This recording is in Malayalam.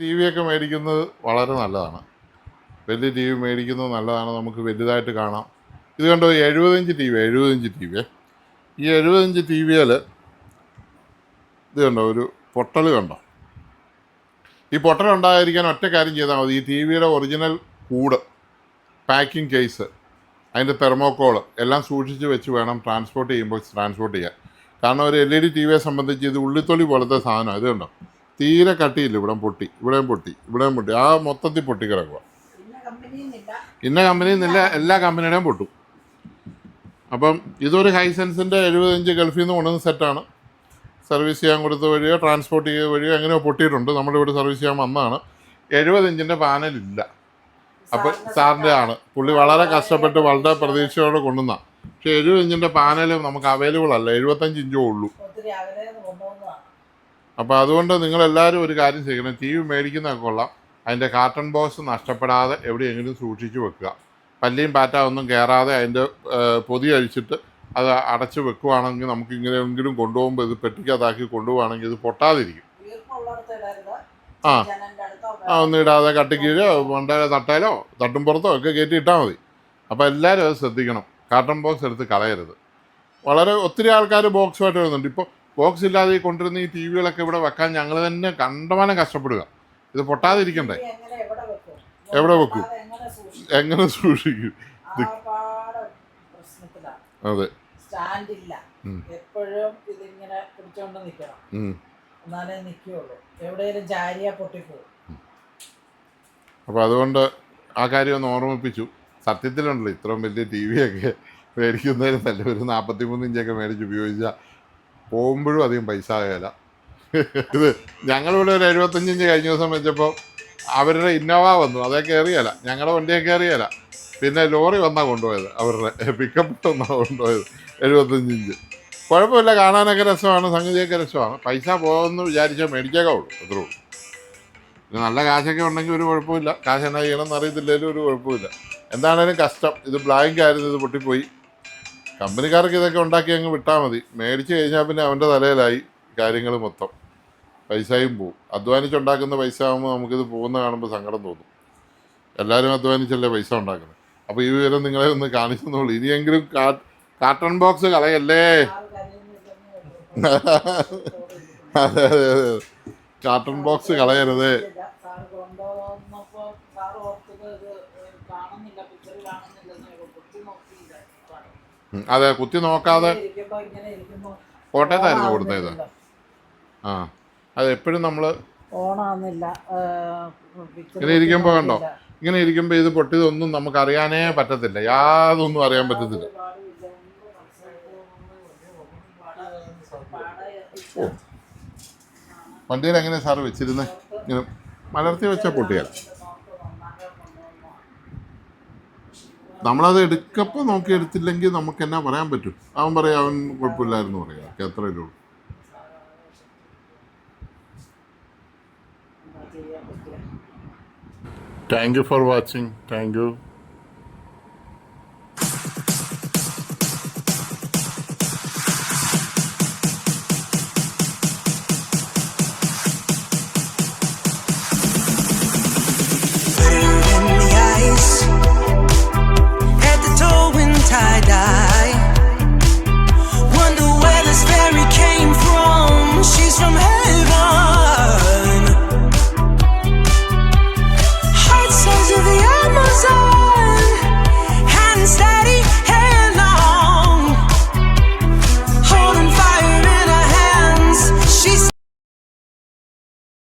ടി വി ഒക്കെ മേടിക്കുന്നത് വളരെ നല്ലതാണ്. വലിയ ടി വി മേടിക്കുന്നത് നല്ലതാണ്. നമുക്ക് വലുതായിട്ട് കാണാം. ഇത് കണ്ടോ? എഴുപതഞ്ച് ടി വി എഴുപതഞ്ച് ടി വി. ഈ എഴുപതഞ്ച് ടി വിയിൽ ഇത് കണ്ടോ? ഒരു പൊട്ടൽ കണ്ടോ? ഈ പൊട്ടൽ ഉണ്ടായിരിക്കാൻ ഒറ്റ കാര്യം ചെയ്താൽ മതി. ഈ ടി വിയുടെ ഒറിജിനൽ കൂട് പാക്കിംഗ് കേസ് അതിന്റെ തെർമോക്കോൾ എല്ലാം സൂക്ഷിച്ച് വെച്ച് വേണം ട്രാൻസ്പോർട്ട് ചെയ്യുമ്പോൾ ട്രാൻസ്പോർട്ട് ചെയ്യാൻ. കാരണം ഒരു എൽ ഇ ഡി ടി വിയെ സംബന്ധിച്ച് ഇത് ഉള്ളിത്തൊലി പോലത്തെ സാധനം ഇത് കണ്ടോ? തീരെ കട്ടിയില്ല ഇവിടെ പൊട്ടി ഇവിടെയും പൊട്ടി ഇവിടെയും പൊട്ടി. ആ മൊത്തത്തിൽ പൊട്ടി കിടക്കുക ഇന്ന കമ്പനിയിൽ നിന്നില്ല എല്ലാ കമ്പനിയുടെയും പൊട്ടും. അപ്പം ഇതൊരു ഹൈസെൻസിന്റെ എഴുപത്തഞ്ച് ഗൾഫിൽ നിന്ന് കൊണ്ടുവന്ന സെറ്റാണ്. സർവീസ് ചെയ്യാൻ കൊടുത്ത വഴിയോ ട്രാൻസ്പോർട്ട് ചെയ്ത വഴിയോ എങ്ങനെയോ പൊട്ടിയിട്ടുണ്ട്. നമ്മുടെ ഇവിടെ സർവീസ് ചെയ്യാൻ വന്നതാണ്. പാനൽ പാനലില്ല. അപ്പോൾ സാറിന്റെ ആണ്. പുള്ളി വളരെ കഷ്ടപ്പെട്ട് വളരെ പ്രതീക്ഷയോടെ കൊണ്ടുവന്ന. പക്ഷേ എഴുപത് ഇഞ്ചിന്റെ പാനൽ നമുക്ക് അവൈലബിൾ അല്ല. എഴുപത്തഞ്ച് ഇഞ്ചോ ഉള്ളൂ. അപ്പോൾ അതുകൊണ്ട് നിങ്ങളെല്ലാവരും ഒരു കാര്യം ചെയ്യണം. ടി വി മേടിക്കുന്നതൊക്കെ കൊള്ളാം. അതിന്റെ കാർട്ടൺ ബോക്സ് നഷ്ടപ്പെടാതെ എവിടെയെങ്കിലും സൂക്ഷിച്ച് വെക്കുക. പല്ലിയും പാറ്റ ഒന്നും കയറാതെ അതിന്റെ പൊതി അഴിച്ചിട്ട് അത് അടച്ച് വെക്കുവാണെങ്കിൽ നമുക്ക് ഇങ്ങനെയെങ്കിലും കൊണ്ടുപോകുമ്പോൾ ഇത് പെട്ടിക്കകത്താക്കി കൊണ്ടുപോകുകയാണെങ്കിൽ ഇത് പൊട്ടാതിരിക്കും. ആ. ആ ഒന്നും ഇടാതെ കട്ടിക്കീഴോ മണ്ടയിലോ തട്ടയിലോ തട്ടുംപുറത്തോ ഒക്കെ കയറ്റി ഇട്ടാൽ മതി. അപ്പോൾ എല്ലാവരും അത് ശ്രദ്ധിക്കണം. കാർട്ടൺ ബോക്സ് എടുത്ത് കളയരുത്. വളരെ ഒത്തിരി ആൾക്കാർ ബോക്സുമായിട്ട് വരുന്നുണ്ട്. ഇപ്പോൾ ബോക്സ് ഇല്ലാതെ കൊണ്ടുവരുന്ന ഈ ടി വികളൊക്കെ ഇവിടെ വെക്കാൻ ഞങ്ങൾ തന്നെ കണ്ടമാനം കഷ്ടപ്പെടുക. ഇത് പൊട്ടാതിരിക്കണ്ടേ? എവിടെ വെക്കും? എങ്ങനെ സൂക്ഷിക്കും? അതെ. സ്റ്റാൻഡില്ല. ഉം. എപ്പോഴും ഇതിങ്ങനെ പിടിച്ചോണ്ട് നിൽക്കണം ഉം. എന്നാലേ നിൽക്കുകയുള്ളൂ എവിടെയെങ്കിലും ചാരിയാ പൊട്ടിപ്പോവും. അപ്പോൾ അതുകൊണ്ട് ആ കാര്യം ഒന്ന് ഓർമ്മിപ്പിച്ചു. സത്യത്തിലുണ്ടല്ലോ ഇത്രയും വലിയ ടി ഒക്കെ മേടിക്കുന്നതിന് നല്ല ഒരു നാൽപ്പത്തി മൂന്ന് ഇഞ്ചൊക്കെ മേടിച്ച് ഉപയോഗിച്ചാൽ പോകുമ്പോഴും അധികം പൈസ ആകല ഇത് ഞങ്ങളിവിടെ ഒരു എഴുപത്തഞ്ചിഞ്ച് കഴിഞ്ഞ ദിവസം വെച്ചപ്പോൾ അവരുടെ ഇന്നോവ വന്നു. അതേ കയറിയല്ല ഞങ്ങളുടെ വണ്ടിയെ കയറിയല്ല പിന്നെ ലോറി വന്നാൽ കൊണ്ടുപോയത്. അവരുടെ പിക്കപ്പ് വന്നാൽ കൊണ്ടുപോയത്. എഴുപത്തഞ്ചിഞ്ച് കുഴപ്പമില്ല. കാണാനൊക്കെ രസമാണ്. സംഗതിയൊക്കെ രസമാണ്. പൈസ പോകുമെന്ന് വിചാരിച്ചാൽ മേടിച്ചേക്കാ ഉള്ളൂ. അത്രേ ഉള്ളൂ. പിന്നെ നല്ല കാശൊക്കെ ഉണ്ടെങ്കിൽ ഒരു കുഴപ്പമില്ല. കാശ് എന്നാ ചെയ്യണമെന്ന് അറിയത്തില്ലെങ്കിലും ഒരു കുഴപ്പമില്ല. എന്താണേലും കഷ്ടം. ഇത് ബ്ലാങ്ക് ആയിരുന്നു. ഇത് പൊട്ടിപ്പോയി. കമ്പനിക്കാർക്ക് ഇതൊക്കെ ഉണ്ടാക്കി അങ്ങ് വിട്ടാൽ മതി. മേടിച്ച് കഴിഞ്ഞാൽ പിന്നെ അവന്റെ തലയിലായി കാര്യങ്ങൾ മൊത്തം. പൈസയും പോവും. അധ്വാനിച്ചുണ്ടാക്കുന്ന പൈസ ആകുമ്പോൾ നമുക്കിത് പോകുന്ന കാണുമ്പോൾ സങ്കടം തോന്നും. എല്ലാവരും അധ്വാനിച്ചല്ലേ പൈസ ഉണ്ടാക്കുന്നത് അപ്പോൾ ഈ വിവരം നിങ്ങളെ ഒന്ന് കാണിച്ചു തന്നോളൂ ഇനിയെങ്കിലും കാർട്ടൺ ബോക്സ് കളയല്ലേ. അതെ അതെ അതെ കാർട്ടൺ ബോക്സ് കളയരുത്. കാണുന്നില്ല അതെ കുത്തി നോക്കാതെ കോട്ടയത്തായിരുന്നു. കൊടുത്തത് ആ അത് എപ്പോഴും നമ്മൾ ഇങ്ങനെ ഇരിക്കുമ്പോ കണ്ടോ? ഇങ്ങനെ ഇരിക്കുമ്പോൾ ഇത് പൊട്ടിയതൊന്നും നമുക്ക് അറിയാനേ പറ്റത്തില്ല. യാതൊന്നും അറിയാൻ പറ്റത്തില്ല. വണ്ടിയിൽ എങ്ങനെ സാർ വെച്ചിരുന്നേ? ഇങ്ങനെ മലർത്തി വെച്ച പൊട്ടിയാൽ. നമ്മളത് എടുക്കപ്പോൾ നോക്കി എടുത്തില്ലെങ്കിൽ നമുക്ക് എന്നാ പറയാൻ പറ്റും? അവൻ പറയാം അവൻ കുഴപ്പമില്ലായിരുന്നു പറയാം. അത്രേ ഉള്ളൂ? Thank you for watching thank you